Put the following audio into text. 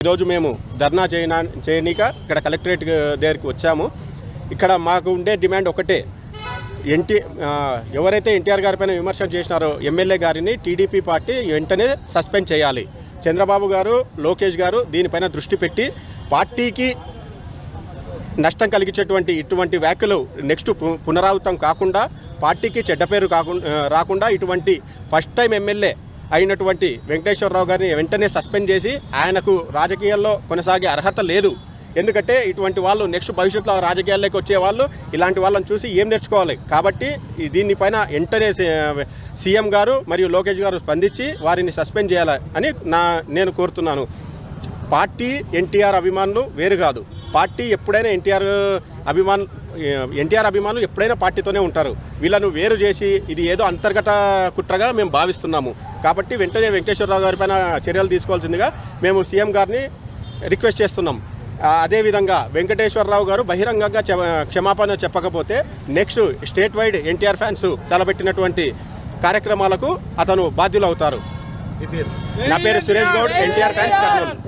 ఈరోజు మేము ధర్నా చేయనా చేయనీక ఇక్కడ కలెక్టరేట్ దగ్గరికి వచ్చాము. ఇక్కడ మాకు ఉండే డిమాండ్ ఒకటే. ఎన్టీ ఎవరైతే ఎన్టీఆర్ గారిపైన విమర్శలు చేసినారో ఎమ్మెల్యే గారిని టీడీపీ పార్టీ వెంటనే సస్పెండ్ చేయాలి. చంద్రబాబు గారు లోకేష్ గారు దీనిపైన దృష్టి పెట్టి పార్టీకి నష్టం కలిగించేటువంటి ఇటువంటి వ్యాఖ్యలు నెక్స్ట్ పు- పునరావృతం కాకుండా పార్టీకి చెడ్డ పేరు కాకుండా రాకుండా ఇటువంటి ఫస్ట్ టైం ఎమ్మెల్యే అయినటువంటి వెంకటేశ్వరరావు గారిని వెంటనే సస్పెండ్ చేసి ఆయనకు రాజకీయాల్లో కొనసాగే అర్హత లేదు. ఎందుకంటే ఇటువంటి వాళ్ళు నెక్స్ట్ భవిష్యత్తులో రాజకీయాల్లోకి వచ్చే వాళ్ళు ఇలాంటి వాళ్ళని చూసి ఏం నేర్చుకోవాలి? కాబట్టి దీనిపైన వెంటనే సీఎం గారు మరియు లోకేష్ గారు స్పందించి వారిని సస్పెండ్ చేయాలి అని నా నేను కోరుతున్నాను. పార్టీ ఎన్టీఆర్ అభిమానులు వేరు కాదు. పార్టీ ఎప్పుడైనా ఎన్టీఆర్ అభిమాన్ ఎన్టీఆర్ అభిమానులు ఎప్పుడైనా పార్టీతోనే ఉంటారు. వీళ్ళను వేరు చేసి ఇది ఏదో అంతర్గత కుట్రగా మేము భావిస్తున్నాము. కాబట్టి వెంటనే వెంకటేశ్వరరావు గారి పైన చర్యలు తీసుకోవాల్సిందిగా మేము సీఎం గారిని రిక్వెస్ట్ చేస్తున్నాం. అదేవిధంగా వెంకటేశ్వరరావు గారు బహిరంగంగా క్షమాపణ చెప్పకపోతే next state wide NTR fans తలపెట్టినటువంటి కార్యక్రమాలకు అతను బాధ్యులు అవుతారు నా పేరు సురేష్ గౌడ్ ఎన్టీఆర్ ఫ్యాన్స్ కర్నూలు.